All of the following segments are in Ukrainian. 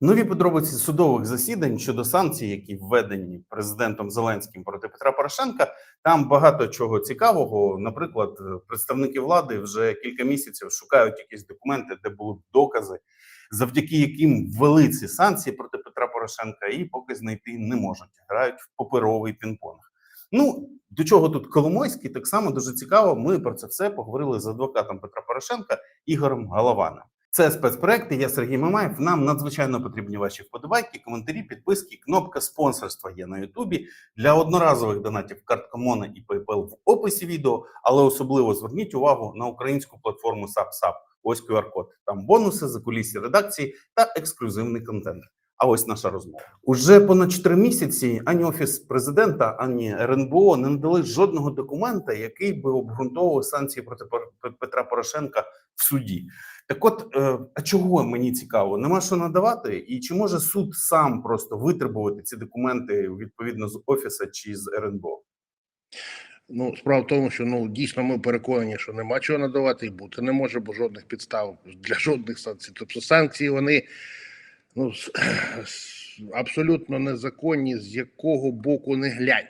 Нові подробиці судових засідань щодо санкцій, які введені президентом Зеленським проти Петра Порошенка. Там багато чого цікавого. Наприклад, представники влади вже кілька місяців шукають якісь документи, де були докази, завдяки яким ввели ці санкції проти Петра Порошенка, і поки знайти не можуть. Грають в паперовий пінг-понг. Ну до чого тут Коломойський? Так само дуже цікаво. Ми про це все поговорили з адвокатом Петра Порошенка Ігорем Галаваном. Це спецпроекти. Я Сергій Мамаєв. Нам надзвичайно потрібні ваші вподобайки, коментарі, підписки. Кнопка спонсорства є на Ютубі для одноразових донатів картка Мона і PayPal в описі відео. Але особливо зверніть увагу на українську платформу SapSap. Ось QR-код. Там бонуси, закулісся редакції та ексклюзивний контент. А ось наша розмова. Уже понад 4 місяці ані офіс президента, ані РНБО не надали жодного документа, який би обґрунтовував санкції проти Петра Порошенка в суді. Так, от е, а чого мені цікаво? Нема що надавати, і чи може суд сам просто витребувати ці документи відповідно з офіса чи з РНБО? Ну, справа в тому, що ну дійсно ми переконані, що нема чого надавати і бути не може, бо жодних підстав для жодних санкцій. Тобто санкції вони ну абсолютно незаконні, з якого боку не глянь.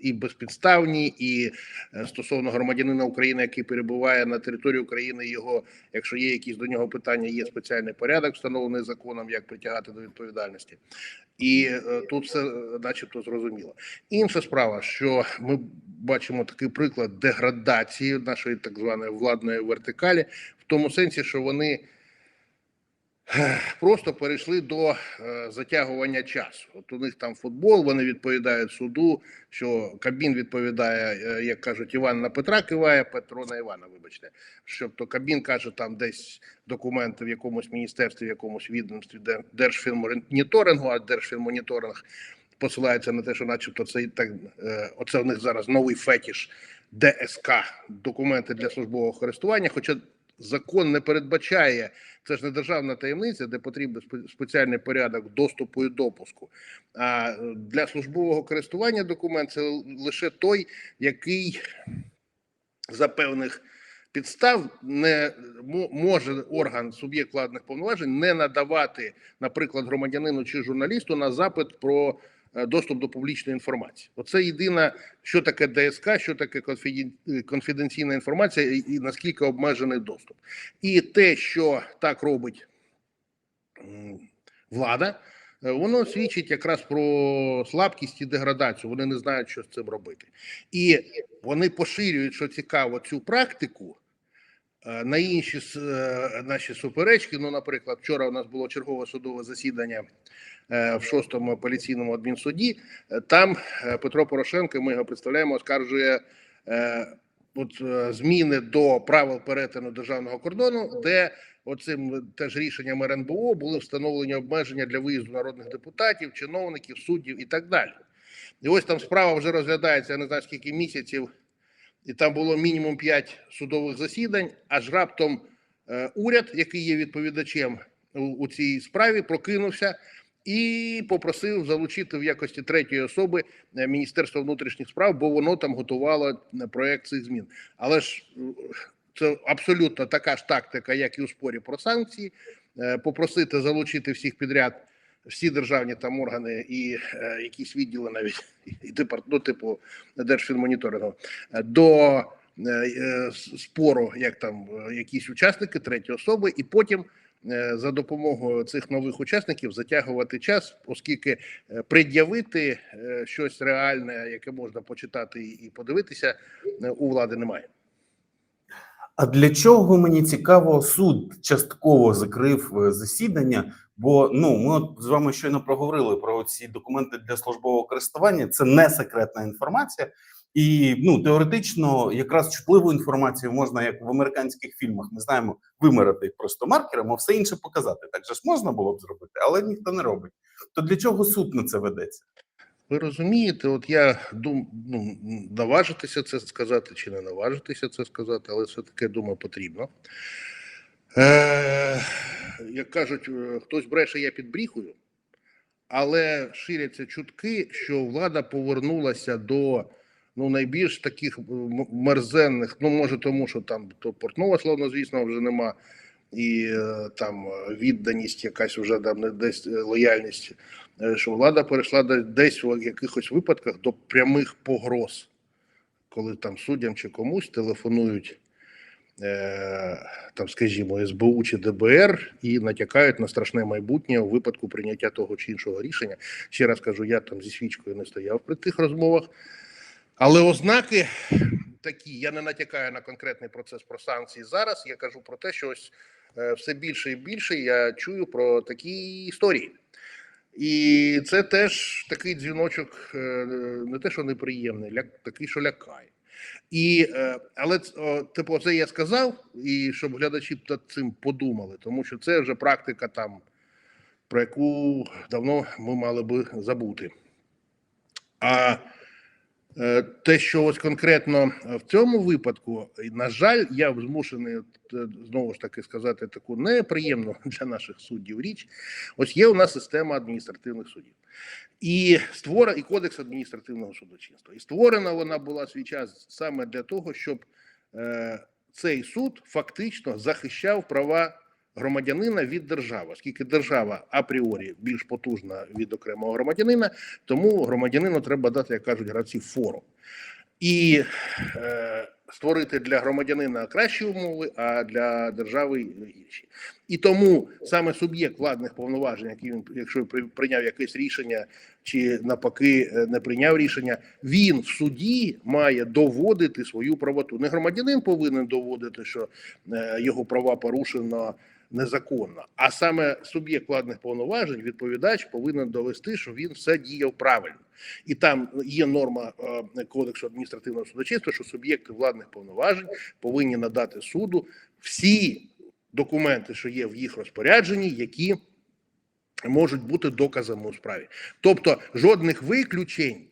І безпідставні, і е, стосовно громадянина України, який перебуває на території України, його, якщо є якісь до нього питання, є спеціальний порядок, встановлений законом, як притягати до відповідальності, і е, тут все, е, начебто, зрозуміло. Інша справа, що ми бачимо такий приклад деградації нашої так званої владної вертикалі, в тому сенсі, що вони просто перейшли до е, затягування часу. От у них там футбол, вони відповідають суду, що Кабін відповідає, е, як кажуть, Іван на Петра киває, Петро на Івана, вибачте. Що то Кабін каже, там десь документи в якомусь міністерстві, в якомусь відомстві де- Держфінмоніторингу, а Держфінмоніторинг посилається на те, що, начебто, це так е, оце в них зараз новий фетіш ДСК документи для службового користування. Хоча закон не передбачає, це ж не державна таємниця, де потрібен спеціальний порядок доступу і допуску. А для службового користування документ це лише той, який за певних підстав не може орган суб'єкт владних повноважень не надавати, наприклад, громадянину чи журналісту на запит про доступ до публічної інформації. Оце єдине, що таке ДСК, що таке е, конфіденційна інформація і, наскільки обмежений доступ. І те, що так робить влада, е, воно свідчить якраз про слабкість і деградацію. Вони не знають, що з цим робити. І вони поширюють, що цікаво, цю практику е, на інші е, наші суперечки. Ну, наприклад, вчора у нас було чергове судове засідання е, в шостому апеляційному адмінсуді. Е, Там е, Петро Порошенко, ми його представляємо, оскаржує е, от, е, зміни до правил перетину державного кордону, де оцим теж рішенням РНБО були встановлені обмеження для виїзду народних депутатів, чиновників, суддів і так далі. І ось там справа вже розглядається, я не знаю скільки місяців, і там було мінімум 5 судових засідань, аж раптом е, уряд, який є відповідачем у, цій справі, прокинувся і попросив залучити в якості третьої особи е, Міністерство внутрішніх справ, бо воно там готувало е, проект цих змін. Але ж це абсолютно така ж тактика, як і у спорі про санкції. Попросити залучити всіх підряд, всі державні там органи і е, якісь відділи, навіть і департ, ну, типу Держфінмоніторингу, е, до е, е, спору, як там е, якісь учасники, треті особи, і потім за допомогою цих нових учасників затягувати час, оскільки пред'явити щось реальне, яке можна почитати і- подивитися, у влади немає. А для чого мені цікаво, суд частково закрив засідання? Бо ну ми от з вами щойно проговорили про ці документи для службового користування. Це не секретна інформація, і ну теоретично, якраз чутливу інформацію можна, як в американських фільмах, ми знаємо, вимирати їх просто маркером, а все інше показати. Так же ж можна було б зробити, але ніхто не робить. То для чого суд на це ведеться? Ви розумієте, от я дум, ну, наважитися це сказати чи не наважитися це сказати, але все-таки думаю, потрібно. Е, як кажуть, е, хтось бреше, я під бріхою, але ширяться чутки, що влада повернулася до ну, найбільш таких мерзенних, ну може тому, що там то портного, словно звісно, вже нема і е, там е, відданість, якась вже там десь е, лояльність, е, що влада перейшла де- десь в якихось випадках до прямих погроз, коли там суддям чи комусь телефонують. Е, Там, скажімо, СБУ чи ДБР і натякають на страшне майбутнє у випадку прийняття того чи іншого рішення. Ще раз кажу, я там зі свічкою не стояв при тих розмовах, але ознаки такі. Я не натякаю на конкретний процес про санкції зараз. Я кажу про те, що ось е, все більше і більше я чую про такі історії. І це теж такий дзвіночок, е, не те, що неприємний, ля, такий, що лякає. І, е, але типу, це я сказав, і щоб глядачі над цим подумали, тому що це вже практика там, про яку давно ми мали би забути. А е, те, що ось конкретно в цьому випадку, на жаль, я змушений е, знову ж таки сказати таку неприємну для наших суддів річ. Ось є у нас система адміністративних судів. І створена і кодекс адміністративного судочинства. І створена вона була свій час саме для того, щоб е, цей суд фактично захищав права громадянина від держави, оскільки держава апріорі більш потужна від окремого громадянина, тому громадянину треба дати, як кажуть гравці, фору. І е, створити для громадянина кращі умови, а для держави інші. І тому саме суб'єкт владних повноважень, який він, якщо при- прийняв якесь рішення чи навпаки е, не прийняв рішення, він в суді має доводити свою правоту. Не громадянин повинен доводити, що е, його права порушено незаконно, а саме суб'єкт владних повноважень, відповідач, повинен довести, що він все діяв правильно. І там є норма е, кодексу адміністративного судочинства, що суб'єкти владних повноважень повинні надати суду всі документи, що є в їх розпорядженні, які можуть бути доказами у справі. Тобто жодних виключень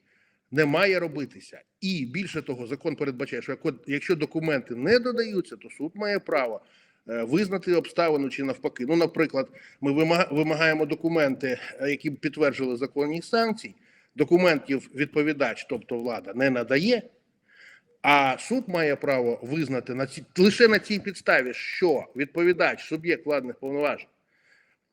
не має робитися. І більше того, закон передбачає, що як- якщо документи не додаються, то суд має право визнати обставину чи навпаки. Ну, наприклад, ми вимагаємо документи, е, які б підтверджували законність санкцій. Документів відповідач, тобто влада, не надає. А суд має право визнати на ці лише на цій підставі, що відповідач, суб'єкт владних повноважень,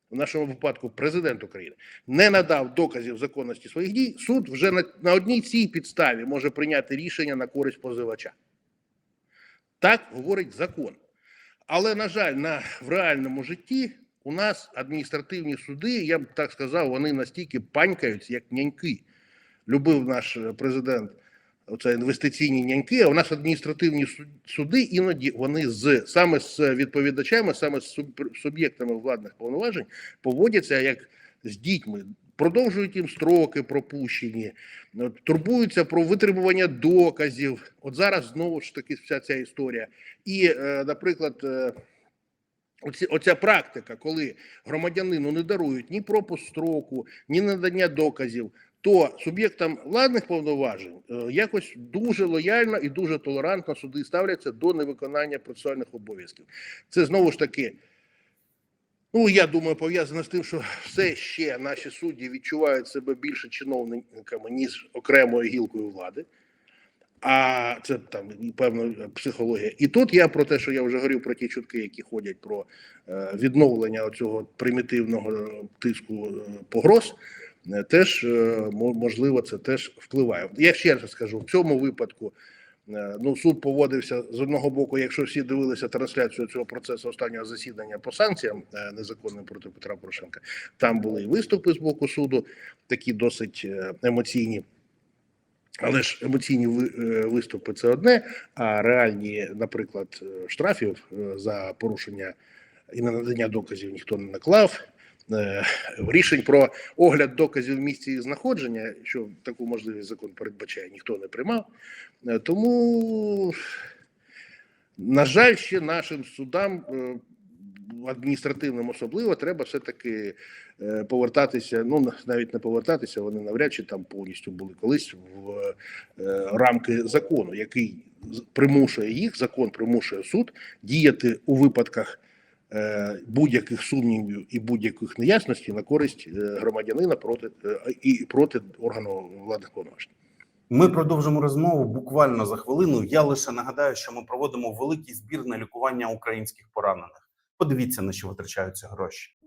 в нашому випадку президент України, не надав доказів законності своїх дій. Суд вже на, на одній цій підставі може прийняти рішення на користь позивача. Так говорить закон. Але, на жаль, на, в реальному житті у нас адміністративні суди, я б так сказав, вони настільки панькаються, як няньки. Любив наш е, президент оце інвестиційні няньки, а у нас адміністративні су- суди іноді вони з саме з відповідачами, саме з суб- суб'єктами владних повноважень поводяться як з дітьми. Продовжують їм строки пропущені, е, турбуються про витримування доказів. От зараз знову ж таки вся ця історія. І, е, наприклад, е, оця практика, коли громадянину не дарують ні пропуск строку, ні надання доказів, то суб'єктам владних повноважень якось дуже лояльно і дуже толерантно суди ставляться до невиконання процесуальних обов'язків. Це знову ж таки. Ну, я думаю, пов'язано з тим, що все ще наші судді відчувають себе більше чиновниками, ніж окремою гілкою влади. А це там певна психологія. І тут я про те, що я вже говорив про ті чутки, які ходять про е, відновлення цього примітивного тиску е, погроз, е, теж мо- можливо це теж впливає. Я ще раз скажу, в цьому випадку. Е, Ну, суд поводився з одного боку, якщо всі дивилися трансляцію цього процесу останнього засідання по санкціям е, незаконним проти Петра Порошенка. Там були і виступи з боку суду, такі досить е, емоційні. Але ж емоційні виступи це одне, а реальні, наприклад, штрафів за порушення і ненадання доказів ніхто не наклав. Е, Рішень про огляд доказів місці знаходження, що таку можливість закон передбачає, ніхто не приймав. Е, Тому, на жаль, ще нашим судам е, адміністративним особливо треба все-таки повертатися. Ну навіть не повертатися, вони навряд чи там повністю були колись в рамки закону, який примушує їх, закон примушує суд діяти у випадках будь-яких сумнівів і будь-яких неясностей на користь е, громадянина проти е, і проти органу владних повноважень. Ми продовжимо розмову буквально за хвилину. Я лише нагадаю, що ми проводимо великий збір на лікування українських поранених. Подивіться на що витрачаються гроші.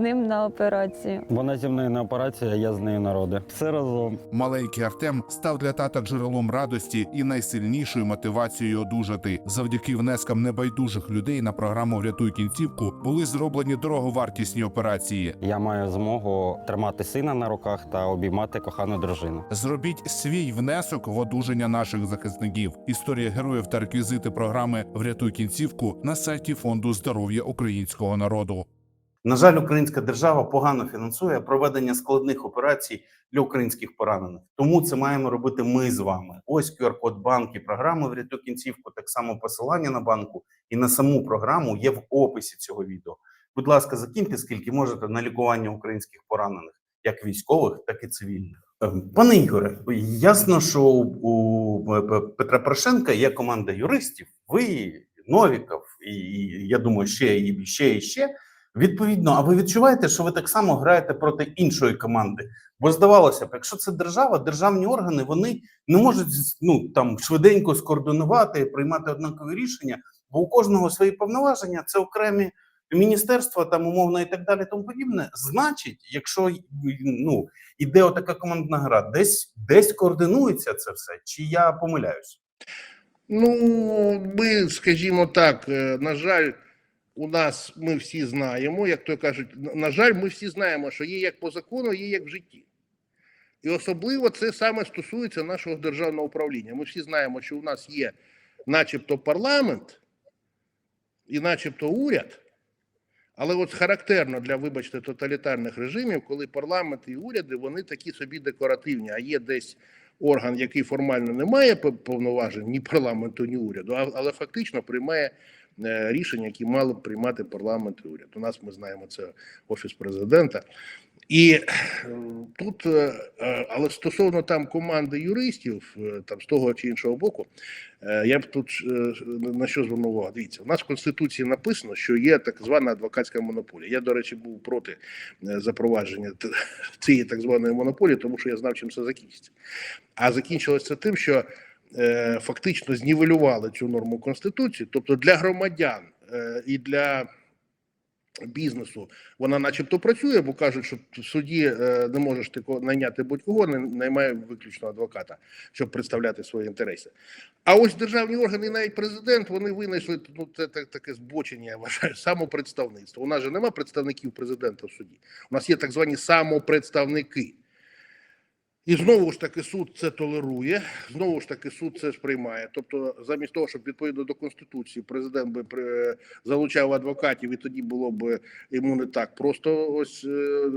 ним на операцію. Вона зі мною на операції, а я з нею на роди. Все разом. Маленький Артем став для тата джерелом радості і найсильнішою мотивацією одужати. Завдяки внескам небайдужих людей на програму Врятуй кінцівку були зроблені дороговартісні операції. Я маю змогу тримати сина на руках та обіймати кохану дружину. Зробіть свій внесок в одужання наших захисників. Історія героїв та реквізити програми Врятуй кінцівку на сайті фонду здоров'я українського народу. На жаль, українська держава погано фінансує проведення складних операцій для українських поранених. Тому це маємо робити ми з вами. Ось QR-код банки програми «Врятуй кінцівку. Так само посилання на банку і на саму програму є в описі цього відео. Будь ласка, закиньте скільки можете на лікування українських поранених, як військових, так і цивільних. Ем, Пане Ігоре, ясно, що у Петра Порошенка є команда юристів. Ви Новіков, і, я думаю, ще і ще і ще. Відповідно, а ви відчуваєте, що ви так само граєте проти іншої команди? Бо здавалося б, якщо це держава, державні органи вони не можуть ну там швиденько скоординувати, приймати однакові рішення, бо у кожного свої повноваження, це окремі міністерства, там умовно і так далі, тому подібне. Значить, якщо ну іде отака командна гра, десь десь координується це все, чи я помиляюсь? Ну, ми, скажімо так, е, на жаль, у нас ми всі знаємо, як то кажуть, на- жаль, ми всі знаємо, що є як по закону, є як в житті. І особливо це саме стосується нашого державного управління. Ми всі знаємо, що у нас є начебто парламент і начебто уряд, але от характерно для, вибачте, тоталітарних режимів, коли парламент і уряди вони такі собі декоративні, а є десь орган, який формально не має повноважень ні парламенту, ні уряду, але фактично приймає е, рішення, які мали б приймати парламент і уряд. У нас ми знаємо це офіс президента. І е, тут, е, але стосовно там команди юристів, там з того чи іншого боку, я б тут на що звернув увагу. Дивіться, у нас в конституції написано, що є так звана адвокатська монополія. Я, до речі, був проти запровадження цієї так званої монополії, тому що я знав, чим це закінчиться. А закінчилося тим, що фактично знівелювали цю норму конституції, тобто для громадян е, і для бізнесу вона, начебто, працює, бо кажуть, що в суді е, не можеш ти найняти будь-кого, не наймає виключно адвоката, щоб представляти свої інтереси. А ось державні органи, і навіть президент, вони винайшли ну це так, таке збочення, я вважаю, самопредставництво. У нас же немає представників президента в суді. У нас є так звані самопредставники. І знову ж таки суд це толерує, знову ж таки суд це сприймає. Тобто, замість того, щоб відповідно до конституції президент би залучав адвокатів, і тоді було б йому не так просто ось е,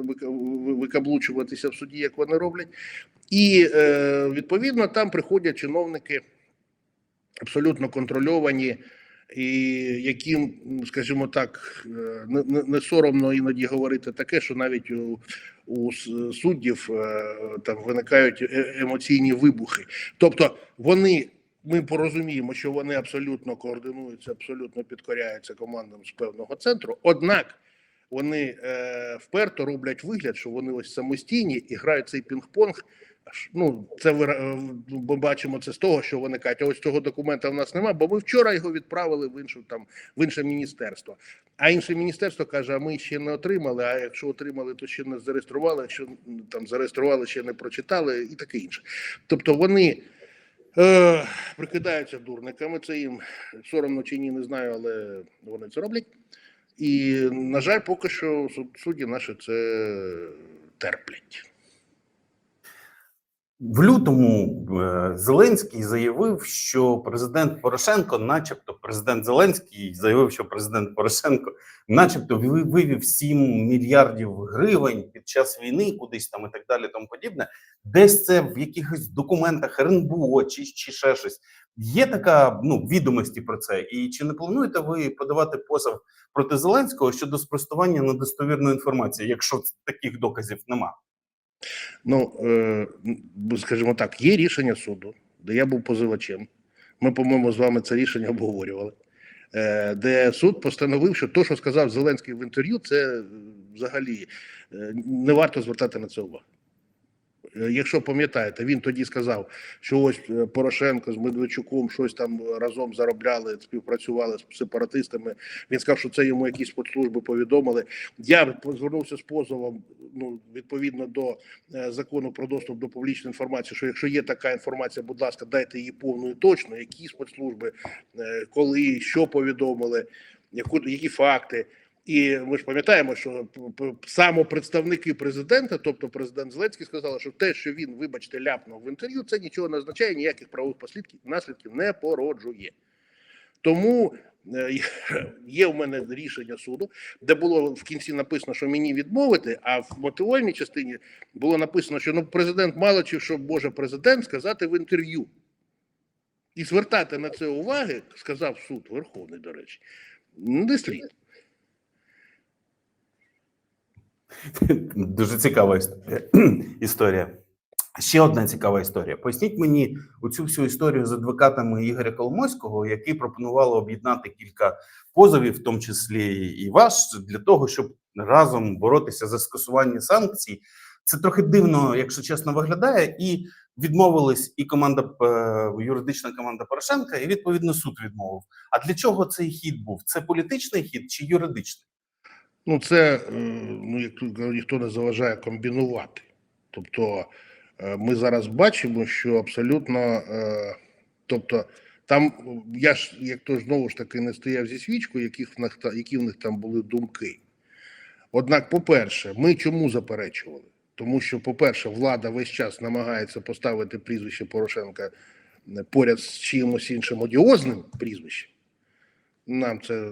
викаблучуватися в суді, як вони роблять. І е, відповідно там приходять чиновники абсолютно контрольовані, і яким, скажімо так, е, не, не, соромно іноді говорити таке, що навіть у, у суддів е, там виникають е- емоційні вибухи. Тобто вони. Ми порозуміємо, що вони абсолютно координуються, абсолютно підкоряються командам з певного центру. Однак вони е, вперто роблять вигляд, що вони ось самостійні і грають цей пінг-понг. Ну, це е, ми бачимо це з того, що вони кажуть, ось цього документа в нас немає, бо ми вчора його відправили в іншу там в інше міністерство. А інше міністерство каже: а ми ще не отримали. А якщо отримали, то ще не зареєстрували. Якщо там зареєстрували, ще не прочитали, і таке інше. Тобто вони е, прикидаються дурниками. Це їм соромно чи ні, не знаю, але вони це роблять. І, на жаль, поки що суд- судді наші це терплять. В лютому е, Зеленський заявив, що президент Порошенко, начебто, президент Зеленський заявив, що президент Порошенко, начебто, ви- вивів 7 мільярдів гривень під час війни, кудись там і так далі, тому подібне. Десь це в якихось документах РНБО чи, чи ще щось. Є така ну відомості про це, і чи не плануєте ви подавати позов проти Зеленського щодо спростування недостовірної інформації, якщо таких доказів нема? Ну, е, скажімо так, є рішення суду, де я був позивачем. Ми, по-моєму, з вами це рішення обговорювали. Е, де суд постановив, що то, що сказав Зеленський в інтерв'ю, це е, взагалі не варто звертати на це увагу. Е, Якщо пам'ятаєте, він тоді сказав, що ось е, Порошенко з Медведчуком щось там разом заробляли, співпрацювали з сепаратистами. Він сказав, що це йому якісь спецслужби повідомили. Я звернувся з позовом ну, відповідно до е, закону про доступ до публічної інформації. Що якщо є така інформація, будь ласка, дайте її повну і точно, які спецслужби, е, коли, що повідомили, які факти. І ми ж пам'ятаємо, що п- п- саме представники президента, тобто президент Зеленський, сказали, що те, що він, вибачте, ляпнув в інтерв'ю, це нічого не означає, ніяких правових послідків наслідків не породжує. Тому е, є в мене рішення суду, де було в кінці написано, що мені відмовити, а в мотивольній частині було написано, що ну президент мало чи що може президент сказати в інтерв'ю. І звертати на це уваги, сказав суд Верховний, до речі, не слід. Дуже цікава історія. Ще одна цікава історія. Поясніть мені оцю всю історію з адвокатами Ігоря Коломойського, які пропонували об'єднати кілька позовів, в тому числі і ваш, для того, щоб разом боротися за скасування санкцій. Це трохи дивно, якщо чесно, виглядає, і відмовились і команда е, юридична команда Порошенка, і відповідно суд відмовив. А для чого цей хід був? Це політичний хід чи юридичний? Ну, це е, ну, як тут ніхто не заважає комбінувати. Тобто е, ми зараз бачимо, що абсолютно, е, тобто, там я ж як то знову ж таки не стояв зі свічкою, яких в них які в них там були думки. Однак, по-перше, ми чому заперечували? Тому що, по-перше, влада весь час намагається поставити прізвище Порошенка поряд з чимось іншим одіозним прізвищем. Нам це, е,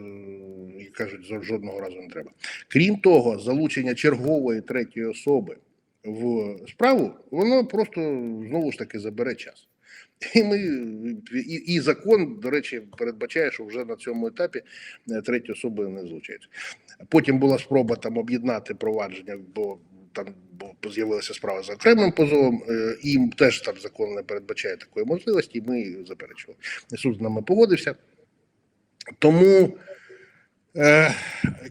як кажуть, жодного разу не треба. Крім того, залучення чергової третьої особи в справу, воно просто знову ж таки забере час. І ми і, і закон, до речі, передбачає, що вже на цьому етапі е, треті особи не злучаються. Потім була спроба там об'єднати провадження, бо там бо з'явилася справа за окремим позовом, е, і теж там закон не передбачає такої можливості, і ми заперечували. Суд з нами погодився. Тому е,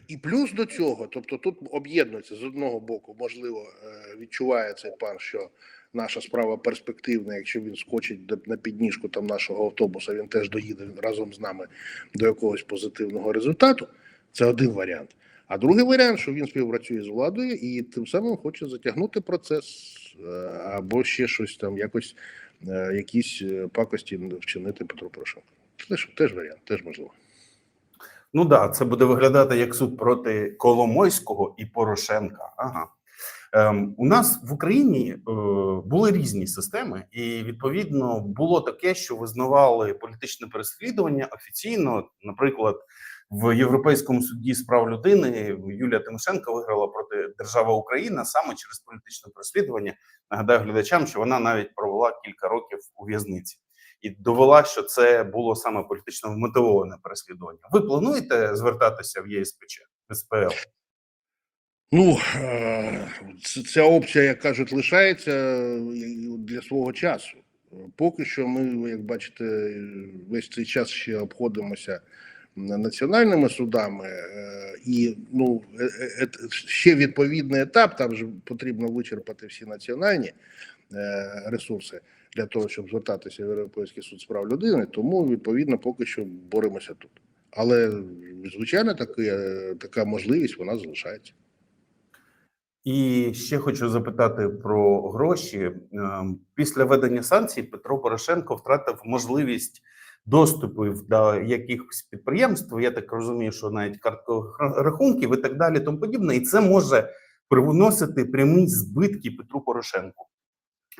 і плюс до цього, тобто тут об'єднується з одного боку, можливо, е, відчуває цей пан, що наша справа перспективна. Якщо він скочить на підніжку там нашого автобуса, він теж доїде разом з нами до якогось позитивного результату. Це один варіант. А другий варіант, що він співпрацює з владою і тим самим хоче затягнути процес е, або ще щось там, якось е, якісь пакості вчинити Петру Порошенку. Це теж варіант, теж можливо. Ну да, це буде виглядати як суд проти Коломойського і Порошенка. Ага. Ем, у нас в Україні е, були різні системи, і відповідно було таке, що визнавали політичне переслідування офіційно. Наприклад, в Європейському суді з прав людини Юлія Тимошенко виграла проти держави Україна саме через політичне переслідування. Нагадаю глядачам, що вона навіть провела кілька років у в'язниці і довела, що це було саме політично вмотивоване переслідування. Ви плануєте звертатися в ЄСПЧ СПЛ? Ну, е, ця опція, як кажуть, лишається е, для свого часу. Поки що ми, як бачите, весь цей час ще обходимося національними судами, е, і ну, ще відповідний етап, там же потрібно вичерпати всі національні ресурси для того, щоб звертатися в Європейський суд з прав людини, тому відповідно поки що боремося тут. Але звичайно, таки, така можливість вона залишається. І ще хочу запитати про гроші. Ем, Після введення санкцій Петро Порошенко втратив можливість доступів до якихось підприємств. Я так розумію, що навіть карткових рахунків і так далі, тому подібне, і це може привносити прямі збитки Петру Порошенку.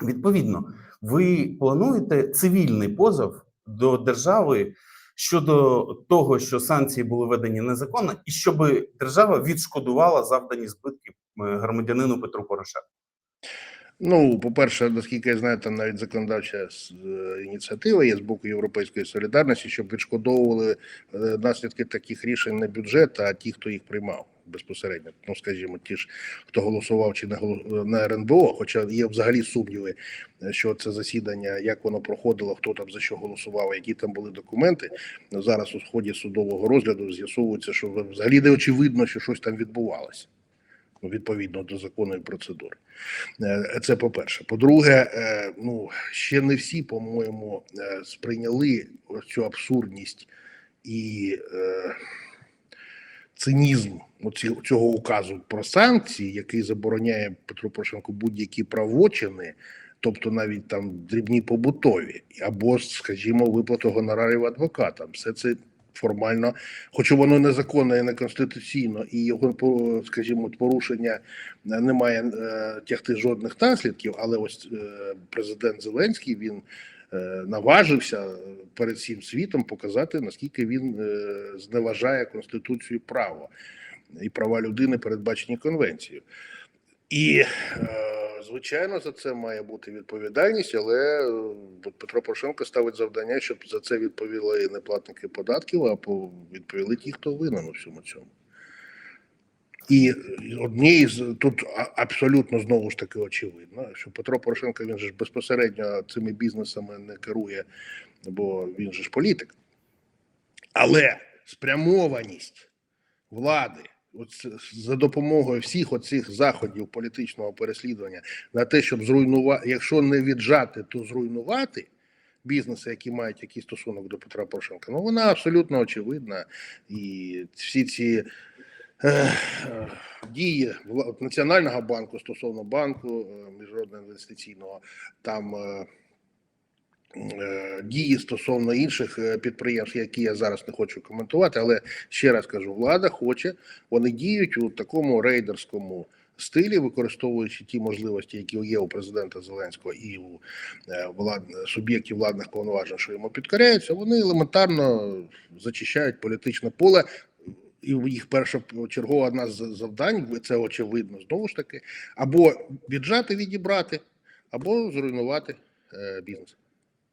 Відповідно, ви плануєте цивільний позов до держави щодо того, що санкції були введені незаконно, і щоб держава відшкодувала завдані збитки е, громадянину Петру Порошенку. Ну, по-перше, наскільки я знаю, там навіть законодавча е, ініціатива є з боку Європейської солідарності, щоб відшкодовували е, наслідки таких рішень не бюджет, а ті, хто їх приймав безпосередньо. Ну, скажімо, ті ж, хто голосував чи не на РНБО, хоча є взагалі сумніви, е, що це засідання, як воно проходило, хто там за що голосував, які там були документи. Зараз у ході судового розгляду з'ясовується, що взагалі не очевидно, що щось там відбувалося. Ну, відповідно до законної процедури. Е, Це по-перше. По-друге, е, ну ще не всі, по-моєму, сприйняли цю абсурдність і цинізм цього указу про санкції, який забороняє Петру Порошенку будь-які правочини, тобто навіть там дрібні побутові, або, скажімо, виплату гонорарів адвокатам. Все це формально, хоч воно незаконно і неконституційно, і його скажімо, порушення не має е, тягти жодних наслідків, але ось е, президент Зеленський він наважився перед всім світом показати, наскільки він е, зневажає конституцію і право і права людини, передбачені конвенцією. І е, звичайно за це має бути відповідальність, але е, Петро Порошенко ставить завдання, щоб за це відповіли не платники податків, а по- відповіли ті, хто винен у всьому цьому. І однієї з тут абсолютно знову ж таки очевидно, що Петро Порошенко він же ж безпосередньо цими бізнесами не керує, бо він же ж політик. Але спрямованість влади от за допомогою всіх оцих заходів політичного переслідування на те, щоб зруйнувати, якщо не віджати, то зруйнувати бізнеси, які мають якийсь стосунок до Петра Порошенка, ну вона абсолютно очевидна. І всі ці дії Національного банку стосовно банку е, міжнародного інвестиційного, там е, е, дії стосовно інших підприємств, які я зараз не хочу коментувати, але ще раз кажу, влада хоче, вони діють у такому рейдерському стилі, використовуючи ті можливості, які є у президента Зеленського і у влад... суб'єктів владних повноважень, що йому підкоряються, вони елементарно зачищають політичне поле. І їх першочергова одна з завдань, це очевидно, знову ж таки, або віджати, відібрати, або зруйнувати е, бізнес.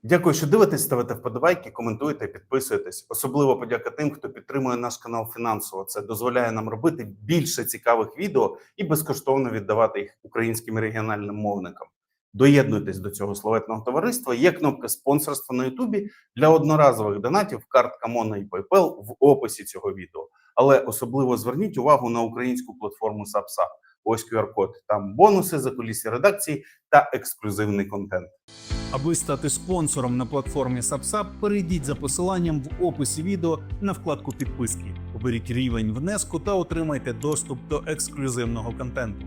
Дякую, що дивитесь, ставите вподобайки, коментуєте, підписуєтесь. Особливо подяка тим, хто підтримує наш канал фінансово. Це дозволяє нам робити більше цікавих відео і безкоштовно віддавати їх українським регіональним мовникам. Доєднуйтесь до цього славетного товариства. Є кнопка спонсорства на Ютубі для одноразових донатів, картка Мона і PayPal в описі цього відео. Але особливо зверніть увагу на українську платформу Сапса. Ось QR-код. Там бонуси за кулісі редакції та ексклюзивний контент. Аби стати спонсором на платформі SubSub, перейдіть за посиланням в описі відео на вкладку підписки. Оберіть рівень внеску та отримайте доступ до ексклюзивного контенту.